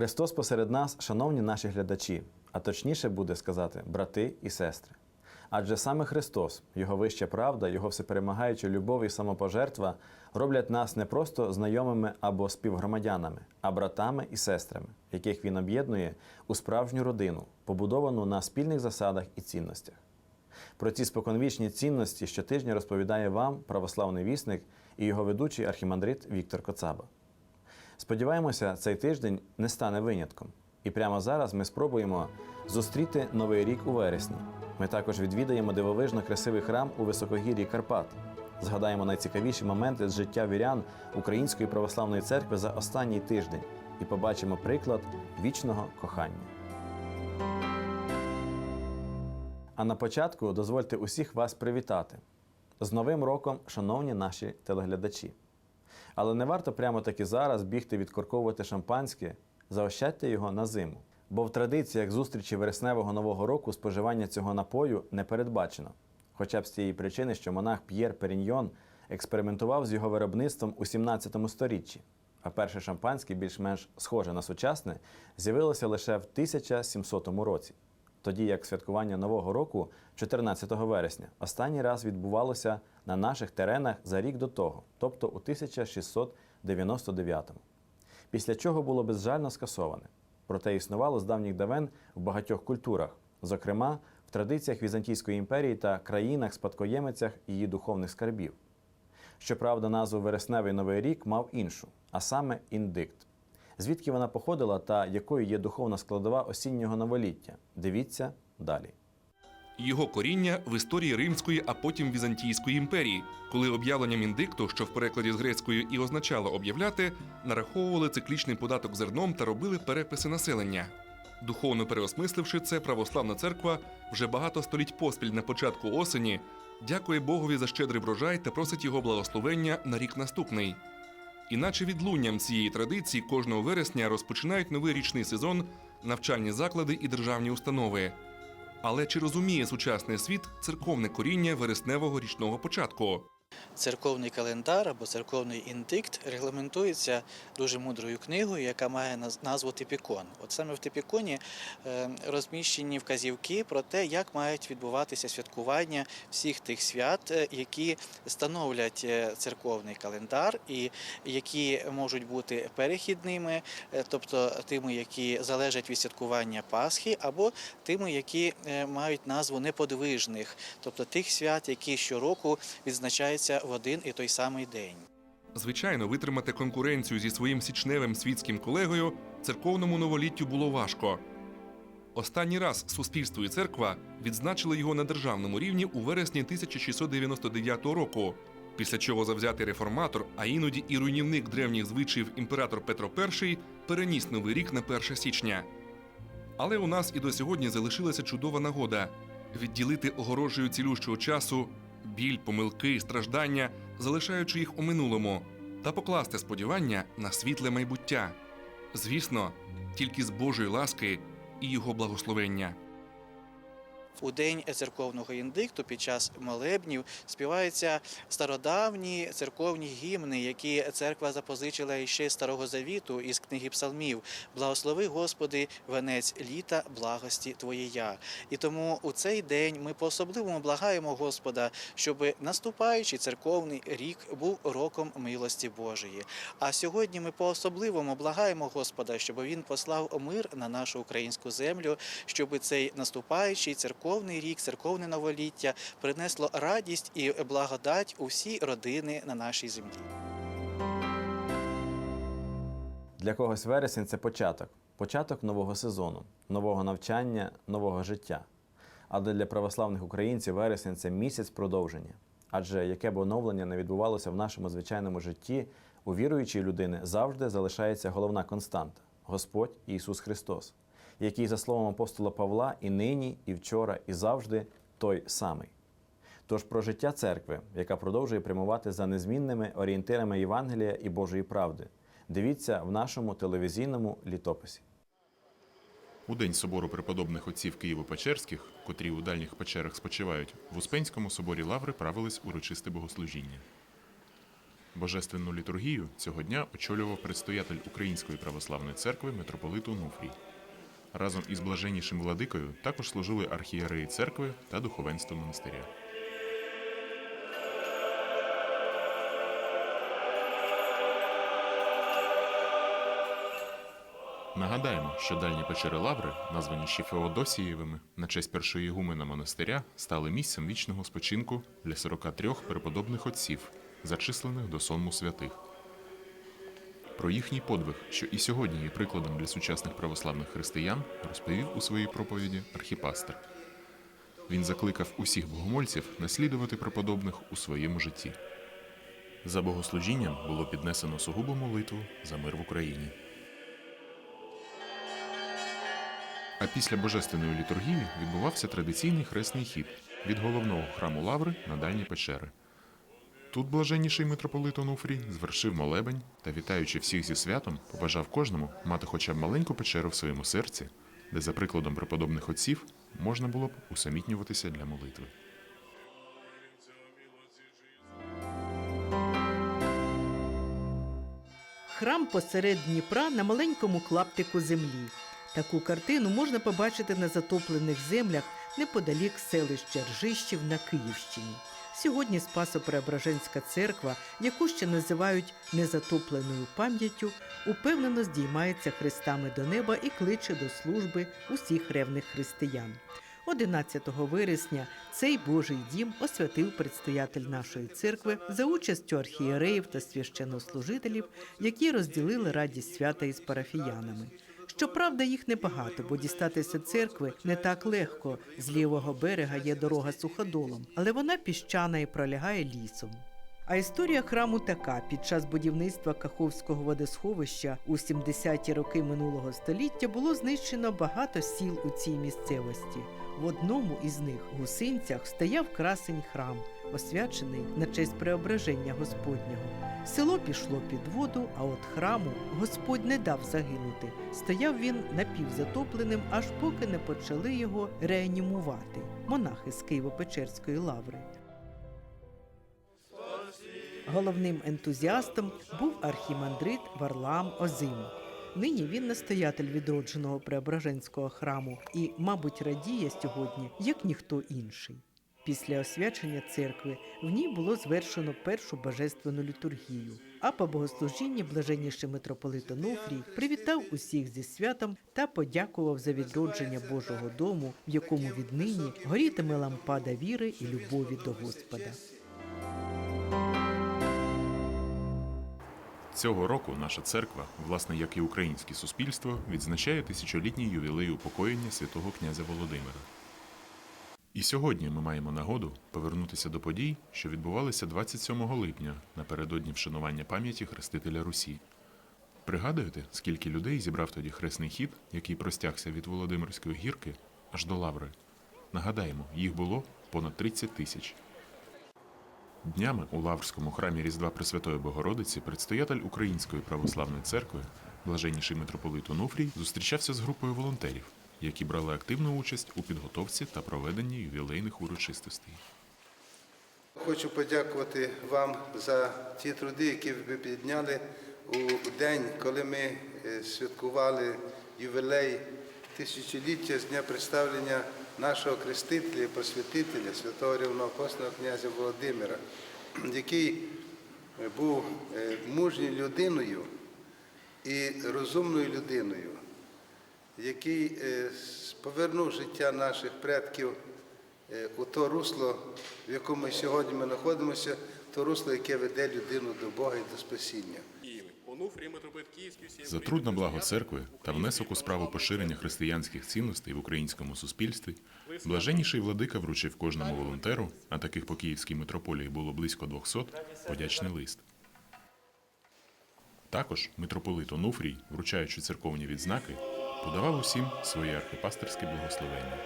Христос посеред нас, шановні наші глядачі, а точніше буде сказати брати і сестри. Адже саме Христос, Його вища правда, Його всеперемагаюча любов і самопожертва роблять нас не просто знайомими або співгромадянами, а братами і сестрами, яких Він об'єднує у справжню родину, побудовану на спільних засадах і цінностях. Про ці споконвічні цінності щотижня розповідає вам православний вісник і його ведучий архімандрит Віктор Коцаба. Сподіваємося, цей тиждень не стане винятком. І прямо зараз ми спробуємо зустріти новий рік у вересні. Ми також відвідаємо дивовижно красивий храм у високогір'ї Карпат. Згадаємо найцікавіші моменти з життя вірян Української православної церкви за останній тиждень і побачимо приклад вічного кохання. А на початку дозвольте усіх вас привітати з Новим роком, шановні наші телеглядачі. Але не варто прямо таки зараз бігти відкорковувати шампанське, заощадьте його на зиму. Бо в традиціях зустрічі вересневого нового року споживання цього напою не передбачено. Хоча б з тієї причини, що монах П'єр Періньйон експериментував з його виробництвом у 17 сторіччі, а перше шампанське, більш-менш схоже на сучасне, з'явилося лише в 1700 році. Тоді як святкування Нового року, 14 вересня, останній раз відбувалося на наших теренах за рік до того, тобто у 1699-му. Після чого було безжально скасоване. Проте існувало з давніх давен в багатьох культурах, зокрема в традиціях Візантійської імперії та країнах-спадкоємицях її духовних скарбів. Щоправда, назву Вересневий Новий рік мав іншу, а саме індикт. Звідки вона походила та якою є духовна складова осіннього новоліття? Дивіться далі. Його коріння в історії Римської, а потім Візантійської імперії, коли об'явленням індикту, що в перекладі з грецької і означало об'являти, нараховували циклічний податок зерном та робили переписи населення. Духовно переосмисливши це, православна церква вже багато століть поспіль на початку осені дякує Богові за щедрий врожай та просить його благословення на рік наступний. Іначе відлунням цієї традиції кожного вересня розпочинають новий річний сезон навчальні заклади і державні установи. Але чи розуміє сучасний світ церковне коріння вересневого річного початку? Церковний календар або церковний індикт регламентується дуже мудрою книгою, яка має назву Типікон. От саме в Типіконі е, розміщені вказівки про те, як мають відбуватися святкування всіх тих свят, е, які становлять е, церковний календар і які можуть бути перехідними, тобто тими, які залежать від святкування Пасхи, або тими, які мають назву неподвижних, тобто тих свят, які щороку відзначаються в один і той самий день. Звичайно, витримати конкуренцію зі своїм січневим світським колегою церковному новоліттю було важко. Останній раз суспільство і церква відзначили його на державному рівні у вересні 1699 року, після чого завзятий реформатор, а іноді і руйнівник древніх звичаїв імператор Петро І переніс новий рік на 1 січня. Але у нас і до сьогодні залишилася чудова нагода відділити огорожею цілющого часу біль, помилки, страждання, залишаючи їх у минулому, та покласти сподівання на світле майбуття. Звісно, тільки з Божої ласки і його благословення. У день церковного індикту під час молебнів співаються стародавні церковні гімни, які церква запозичила ще з старого завіту із книги псалмів. Благослови, Господи, венець літа, благості Твоєя. І тому у цей день ми по-особливому благаємо Господа, щоб наступаючий церковний рік був роком милості Божої. А сьогодні ми по-особливому благаємо Господа, щоб він послав мир на нашу українську землю, щоб цей наступаючий церковний рік, церковне новоліття принесло радість і благодать у всі родини на нашій землі. Для когось вересень це початок, початок нового сезону, нового навчання, нового життя. Але для православних українців вересень це місяць продовження. Адже яке б оновлення не відбувалося в нашому звичайному житті, у віруючої людини завжди залишається головна константа Господь Ісус Христос, який, за словом апостола Павла, і нині, і вчора, і завжди той самий. Тож про життя церкви, яка продовжує прямувати за незмінними орієнтирами Євангелія і Божої правди. Дивіться в нашому телевізійному літописі. У день собору преподобних отців Києво-Печерських, котрі у дальніх печерах спочивають, в Успенському соборі Лаври правились урочисте богослужіння. Божественну літургію цього дня очолював предстоятель Української православної церкви митрополит Онуфрій. Разом із блаженнішим владикою також служили архієреї церкви та духовенство монастиря. Нагадаємо, що дальні печери Лаври, названі ще Феодосієвими, на честь першої ігумена монастиря, стали місцем вічного спочинку для 43 преподобних отців, зачислених до сонму святих. Про їхній подвиг, що і сьогодні є прикладом для сучасних православних християн, розповів у своїй проповіді архіпастер. Він закликав усіх богомольців наслідувати преподобних у своєму житті. За богослужінням було піднесено сугубу молитву за мир в Україні. А після божественної літургії відбувався традиційний хресний хід від головного храму Лаври на дальні печери. Тут блаженніший митрополит Онуфрій звершив молебень та, вітаючи всіх зі святом, побажав кожному мати хоча б маленьку печеру в своєму серці, де, за прикладом преподобних отців, можна було б усамітнюватися для молитви. Храм посеред Дніпра на маленькому клаптику землі. Таку картину можна побачити на затоплених землях неподалік селища Ржищів на Київщині. Сьогодні Спасо-Преображенська церква, яку ще називають незатопленою пам'яттю, упевнено здіймається хрестами до неба і кличе до служби усіх ревних християн. 11 вересня цей Божий дім освятив предстоятель нашої церкви за участю архієреїв та священнослужителів, які розділили радість свята із парафіянами. Щоправда, їх небагато, бо дістатися церкви не так легко. З лівого берега є дорога суходолом, але вона піщана і пролягає лісом. А історія храму така: під час будівництва Каховського водосховища у 70-ті роки минулого століття було знищено багато сіл у цій місцевості. В одному із них гусинцях стояв красень храм, освячений на честь преображення Господнього. Село пішло під воду, а от храму Господь не дав загинути. Стояв він напівзатопленим, аж поки не почали його реанімувати монахи з Києво-Печерської лаври. Головним ентузіастом був архімандрит Варлам Озим. Нині він настоятель відродженого Преображенського храму і, мабуть, радіє сьогодні, як ніхто інший. Після освячення церкви в ній було звершено першу божественну літургію. А по богослужінні блаженніший митрополит Онуфрій привітав усіх зі святом та подякував за відродження Божого дому, в якому віднині горітиме лампада віри і любові до Господа. Цього року наша церква, власне, як і українське суспільство, відзначає тисячолітній ювілей упокоєння святого князя Володимира. І сьогодні ми маємо нагоду повернутися до подій, що відбувалися 27 липня напередодні вшанування пам'яті Хрестителя Русі. Пригадуєте, скільки людей зібрав тоді хресний хід, який простягся від Володимирської гірки аж до Лаври? Нагадаємо, їх було понад 30 тисяч. Днями у Лаврському храмі Різдва Пресвятої Богородиці предстоятель Української православної церкви, блаженніший митрополит Онуфрій, зустрічався з групою волонтерів, які брали активну участь у підготовці та проведенні ювілейних урочистостей. Хочу подякувати вам за ті труди, які ви підняли у день, коли ми е, святкували ювілей тисячоліття з дня представлення нашого крестителя і просвятителя, святого рівноапостольного князя Володимира, який е, був е, мужньою людиною і розумною людиною, який е, повернув життя наших предків е, у то русло, в якому сьогодні ми знаходимося, то русло, яке веде людину до Бога і до спасіння. За труд благо церкви та внесок у справу поширення християнських цінностей в українському суспільстві, блаженніший владика вручив кожному волонтеру, а таких по Київській митрополії було близько 200, подячний лист. Також митрополит Онуфрій, вручаючи церковні відзнаки, подавав усім своє архипастерське благословення.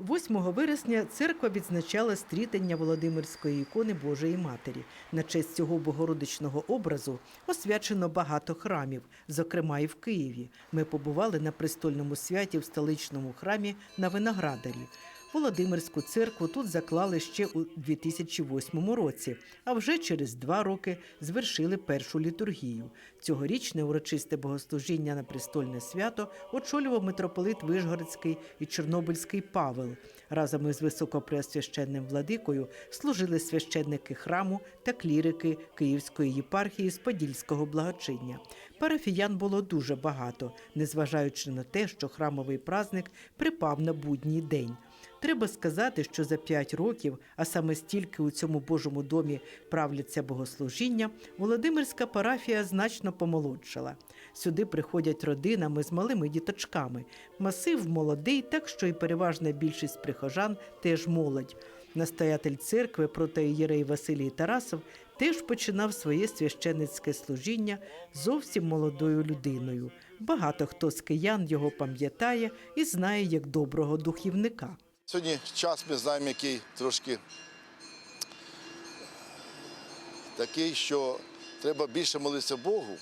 – 8 вересня церква відзначала стрітення Володимирської ікони Божої Матері. На честь цього богородичного образу освячено багато храмів, зокрема і в Києві. Ми побували на престольному святі в столичному храмі на Виноградарі. Володимирську церкву тут заклали ще у 2008 році, а вже через два роки звершили першу літургію. Цьогорічне урочисте богослужіння на престольне свято очолював митрополит Вишгородський і Чорнобильський Павел. Разом із високопреосвященним владикою служили священники храму та клірики Київської єпархії з Подільського благочиння. Парафіян було дуже багато, незважаючи на те, що храмовий праздник припав на будній день. Треба сказати, що за п'ять років, а саме стільки у цьому Божому домі правляться богослужіння, Володимирська парафія значно помолодшала. Сюди приходять родинами з малими діточками. Масив молодий, так що і переважна більшість прихожан теж молодь. Настоятель церкви протоієрей Василій Тарасов теж починав своє священницьке служіння зовсім молодою людиною. Багато хто з киян його пам'ятає і знає як доброго духівника. Сьогодні час ми знаємо, який трошки такий, що треба більше молитися Богу,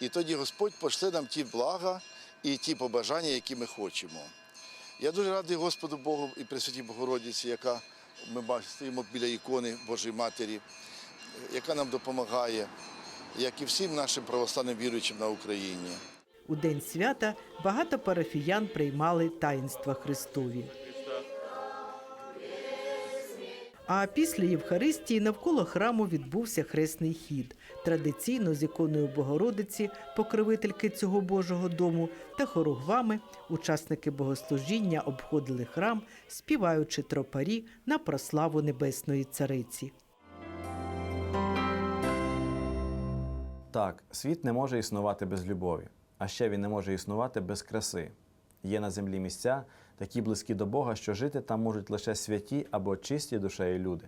і тоді Господь пошле нам ті блага і ті побажання, які ми хочемо. Я дуже радий Господу Богу і Пресвятій Богородиці, яка ми стоїмо біля ікони Божої Матері, яка нам допомагає, як і всім нашим православним віруючим на Україні. У день свята багато парафіян приймали таїнства Христові. А після Євхаристії навколо храму відбувся хресний хід. Традиційно з іконою Богородиці, покровительки цього Божого дому, та хоругвами учасники богослужіння обходили храм, співаючи тропарі на прославу Небесної Цариці. Так, світ не може існувати без любові, а ще він не може існувати без краси. Є на землі місця, такі близькі до Бога, що жити там можуть лише святі або чисті душею люди.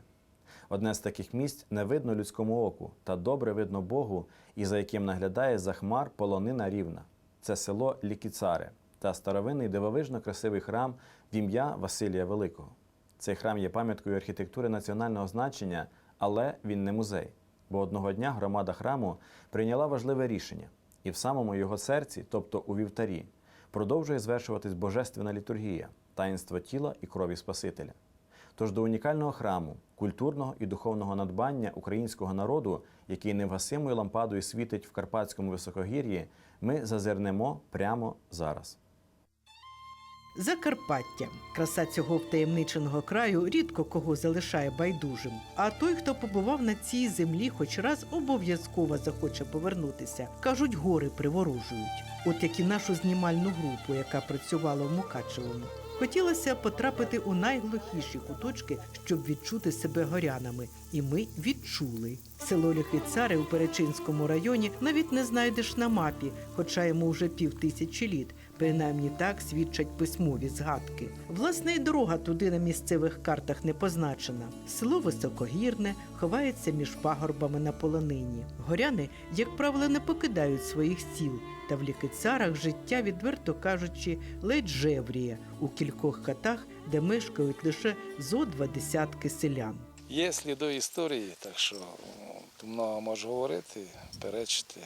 Одне з таких місць не видно людському оку, та добре видно Богу, і за яким наглядає за хмар полонина рівна. Це село Лікіцаре та старовинний дивовижно красивий храм в ім'я Василія Великого. Цей храм є пам'яткою архітектури національного значення, але він не музей. Бо одного дня громада храму прийняла важливе рішення, і в самому його серці, тобто у вівтарі, продовжує звершуватись божественна літургія, таїнство тіла і крові Спасителя. Тож до унікального храму, культурного і духовного надбання українського народу, який невгасимою лампадою світить в Карпатському високогір'ї, ми зазирнемо прямо зараз. Закарпаття. Краса цього втаємниченого краю рідко кого залишає байдужим. А той, хто побував на цій землі, хоч раз обов'язково захоче повернутися. Кажуть, гори приворожують. От як і нашу знімальну групу, яка працювала в Мукачевому. Хотілося потрапити у найглухіші куточки, щоб відчути себе горянами. І ми відчули. Село Ліхвіцари у Перечинському районі навіть не знайдеш на мапі, хоча йому вже пів тисячі літ. Принаймні так свідчать письмові згадки. Власне, і дорога туди на місцевих картах не позначена. Село високогірне ховається між пагорбами на полонині. Горяни, як правило, не покидають своїх сіл. Та в лікицарах життя, відверто кажучи, ледь жевріє у кількох хатах, де мешкають лише зо два десятки селян. Є сліди історії, так що много можу говорити, перечити.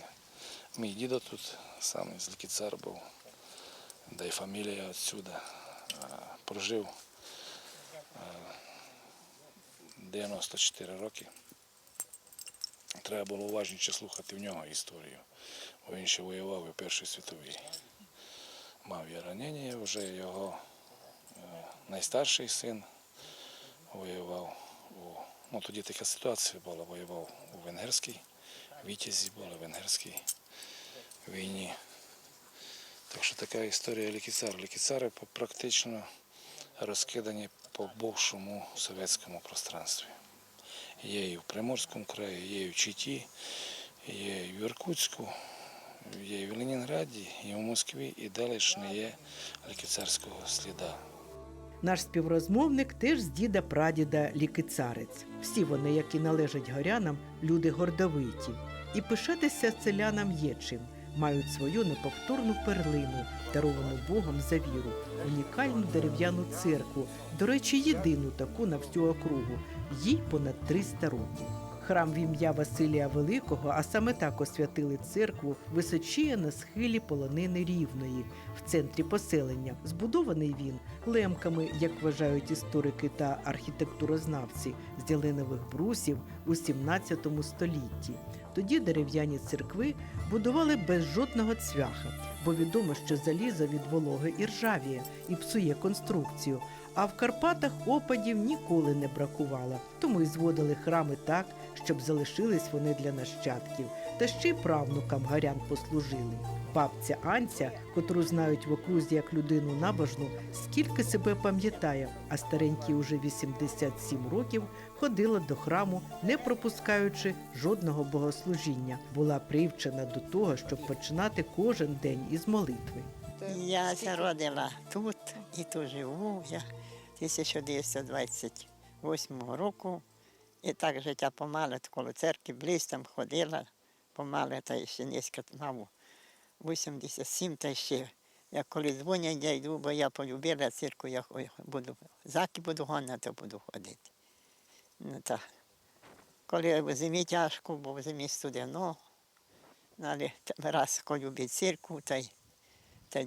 Мій дідо тут сам з Лікіцар був, да й фамілія відсюди. Прожив 94 роки. Треба було уважніше слухати в нього історію, бо він ще воював у Першій світовій. Мав я ранення, вже його е, найстарший син воював у ну тоді така ситуація була, воював у венгерській, вітязі в венгерській війні. Так що така історія Лікіцар. Лікіцари практично розкидані по бувшому совєтському пространстві. Є і в Приморському краї, є і в Читі, є і в Іркутську, є і в Ленінграді, і в Москві, і далі ж не є лікіцарського сліда. Наш співрозмовник теж з діда прадіда лікицарець. Всі вони, як і належать горянам, люди гордовиті. І пишатися селянам є чим. Мають свою неповторну перлину, даровану Богом за віру, унікальну дерев'яну церкву, до речі, єдину таку на всю округу. Їй понад 300 років. Храм в ім'я Василія Великого, а саме так освятили церкву, височіє на схилі полонини рівної в центрі поселення. Збудований він лемками, як вважають історики та архітектурознавці, з ялинових брусів у 17 столітті. Тоді дерев'яні церкви будували без жодного цвяха, бо відомо, що залізо від вологи і ржавіє і псує конструкцію. А в Карпатах опадів ніколи не бракувало, тому і зводили храми так, щоб залишились вони для нащадків, та ще й правнукам гарян послужили. Бабця Анця, котру знають в окрузі як людину набожну, скільки себе пам'ятає, а старенькій уже 87 років ходила до храму, не пропускаючи жодного богослужіння. Була привчена до того, щоб починати кожен день із молитви. Я зародила тут і тут живу. Я 1928 року. І так життя помалу коло церкви, близь там ходила, помалу, та ще низько мав 87, та ще. Я коли дзвонять, я йду, бо я полюбила церкву, я буду, заки буду гонна, то буду ходити. Ну, так. Коли в зимі тяжко, бо в зимі студено, але раз коли любить церкву, та й та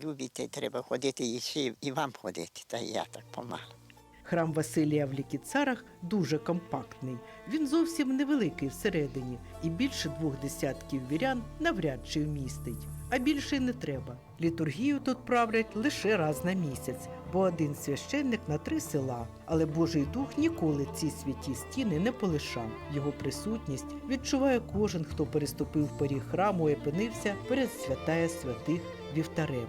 й треба ходити і ще і вам ходити, та я так помалу. Храм Василія в Лікіцарах дуже компактний. Він зовсім невеликий всередині, і більше двох десятків вірян навряд чи вмістить. А більше й не треба. Літургію тут правлять лише раз на місяць, бо один священник на три села. Але Божий Дух ніколи ці святі стіни не полишав. Його присутність відчуває кожен, хто переступив поріг храму і опинився перед святая святих вівтарем.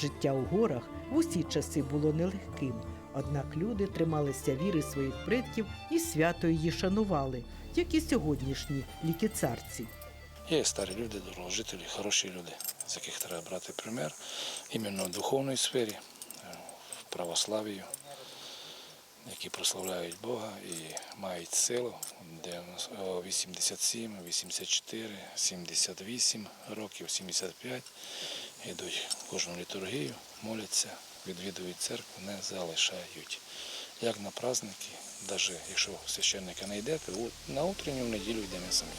Життя у горах в усі часи було нелегким. Однак люди трималися віри своїх предків і свято її шанували, як і сьогоднішні лікіцарці. Є старі люди, дорожителі, хороші люди, з яких треба брати пример, іменно в духовній сфері, в православію, які прославляють Бога і мають силу. Де у нас, о, 87, 84, 78 років, 75 йдуть кожну літургію, моляться, відвідують церкву, не залишають. Як на праздники, навіть якщо священника не йдете, у- на утренню неділю йдемо самі.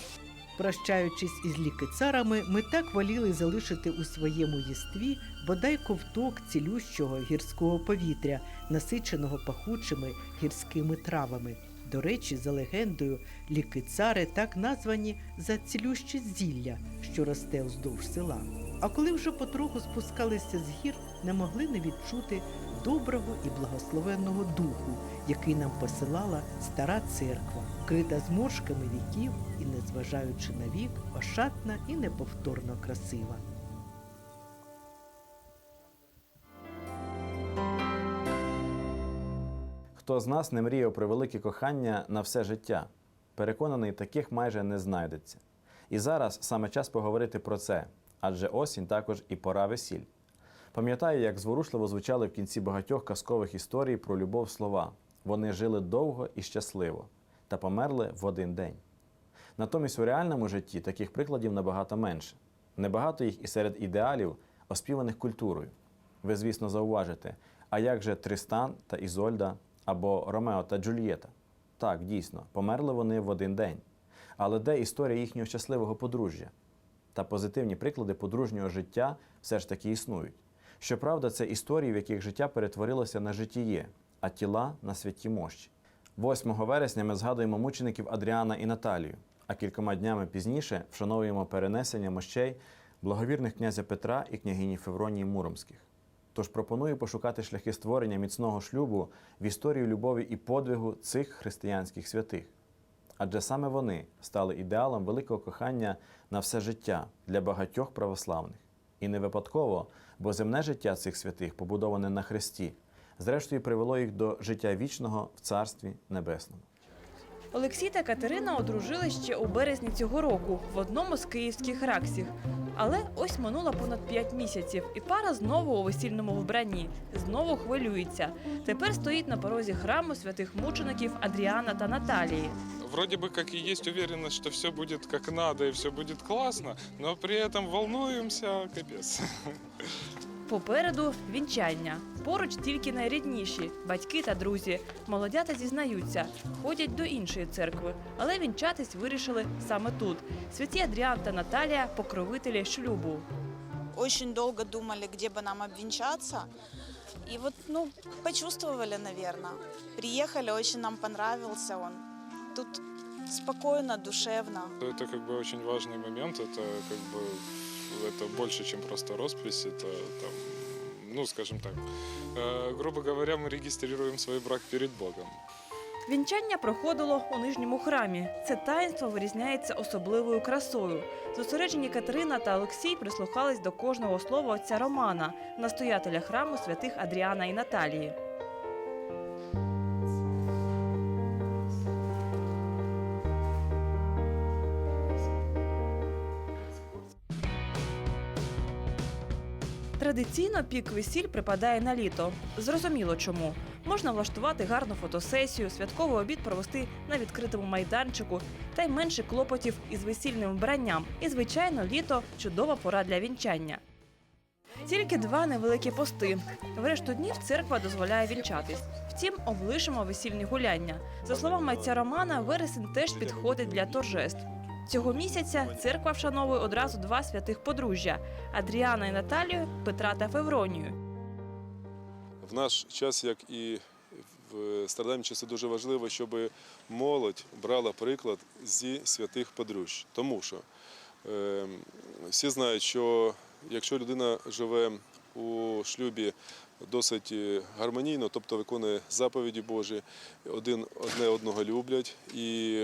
Прощаючись із лікицарами, ми так воліли залишити у своєму єстві бодай ковток цілющого гірського повітря, насиченого пахучими гірськими травами. До речі, за легендою, лікицари так названі за цілюще зілля, що росте вздовж села. А коли вже потроху спускалися з гір, не могли не відчути доброго і благословенного духу, який нам посилала стара церква, вкрита зморшками віків і, незважаючи на вік, ошатна і неповторно красива. Хто з нас не мріяв про велике кохання на все життя? Переконаний, таких майже не знайдеться. І зараз саме час поговорити про це, адже осінь також і пора весіль. Пам'ятаю, як зворушливо звучали в кінці багатьох казкових історій про любов слова. Вони жили довго і щасливо та померли в один день. Натомість у реальному житті таких прикладів набагато менше. Небагато їх і серед ідеалів, оспіваних культурою. Ви, звісно, зауважите, а як же Тристан та Ізольда або Ромео та Джульєта? Так, дійсно, померли вони в один день. Але де історія їхнього щасливого подружжя? Та позитивні приклади подружнього життя все ж таки існують. Щоправда, це історії, в яких життя перетворилося на життіє, а тіла на святі мощі. 8 вересня ми згадуємо мучеників Адріана і Наталію, а кількома днями пізніше вшановуємо перенесення мощей благовірних князя Петра і княгині Февронії Муромських. Тож пропоную пошукати шляхи створення міцного шлюбу в історію любові і подвигу цих християнських святих. Адже саме вони стали ідеалом великого кохання на все життя для багатьох православних. І не випадково, бо земне життя цих святих побудоване на Христі, зрештою привело їх до життя вічного в Царстві Небесному. Олексій та Катерина одружили ще у березні цього року в одному з київських раксів. Але ось минуло понад п'ять місяців, і пара знову у весільному вбранні, знову хвилюється. Тепер стоїть на порозі храму святих мучеників Адріана та Наталії. Вроде бы как и есть уверенность, что все будет как надо и все будет классно, но при этом волнуемся, капец. Попереду вінчання. Поруч тільки найрідніші батьки та друзі. Молодята зізнаються, ходять до іншої церкви, але вінчатись вирішили саме тут. Святі Адріан та Наталія покровителі шлюбу. Очень долго думали, где бы нам обвенчаться. И вот, ну, почувствовали, наверное. Приехали, очень нам понравился он. Тут спокойно, душевно. Это как бы очень важный момент, это как бы это больше, чем просто роспись, это там, ну, скажем так, э, грубо говоря, ми регистрируем свій брак перед Богом. Вінчання проходило у нижньому храмі. Це таїнство вирізняється особливою красою. Зосереджені Катерина та Олексій прислухались до кожного слова отця Романа, настоятеля храму святих Адріана і Наталії. Традиційно пік весіль припадає на літо. Зрозуміло чому. Можна влаштувати гарну фотосесію, святковий обід провести на відкритому майданчику та й менше клопотів із весільним вбранням. І, звичайно, літо чудова пора для вінчання. Тільки два невеликі пости. В решту днів церква дозволяє вінчатись. Втім, облишимо весільні гуляння. За словами отця Романа, вересень теж підходить для торжеств. Цього місяця церква вшановує одразу два святих подружжя Адріана і Наталію, Петра та Февронію. В наш час, як і в стародавні часи, дуже важливо, щоб молодь брала приклад зі святих подружжя. Тому що е, всі знають, що якщо людина живе у шлюбі досить е, гармонійно, тобто виконує заповіді Божі, один одне одного люблять і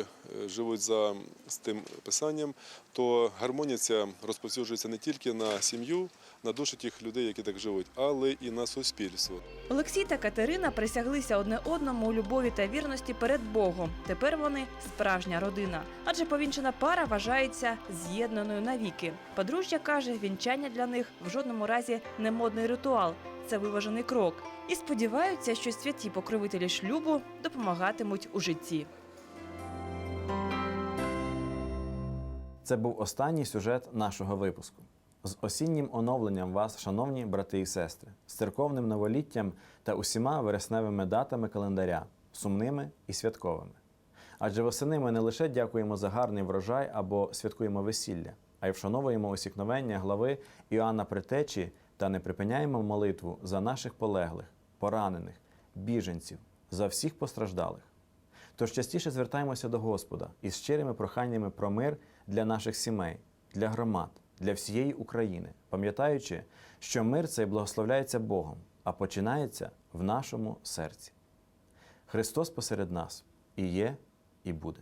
е, живуть за з тим писанням, то гармонія ця розповсюджується не тільки на сім'ю, на душі тих людей, які так живуть, але і на суспільство. Олексій та Катерина присяглися одне одному у любові та вірності перед Богом. Тепер вони справжня родина. Адже повінчена пара вважається з'єднаною навіки. Подружжя каже, вінчання для них в жодному разі не модний ритуал. Це виважений крок. І сподіваються, що святі покровителі шлюбу допомагатимуть у житті. Це був останній сюжет нашого випуску. З осіннім оновленням вас, шановні брати і сестри, з церковним новоліттям та усіма вересневими датами календаря, сумними і святковими. Адже восени ми не лише дякуємо за гарний врожай або святкуємо весілля, а й вшановуємо усікновення глави Іоанна Притечі та не припиняємо молитву за наших полеглих, поранених, біженців, за всіх постраждалих. Тож частіше звертаємося до Господа із щирими проханнями про мир для наших сімей, для громад, для всієї України, пам'ятаючи, що мир цей благословляється Богом, а починається в нашому серці. Христос посеред нас і є, і буде.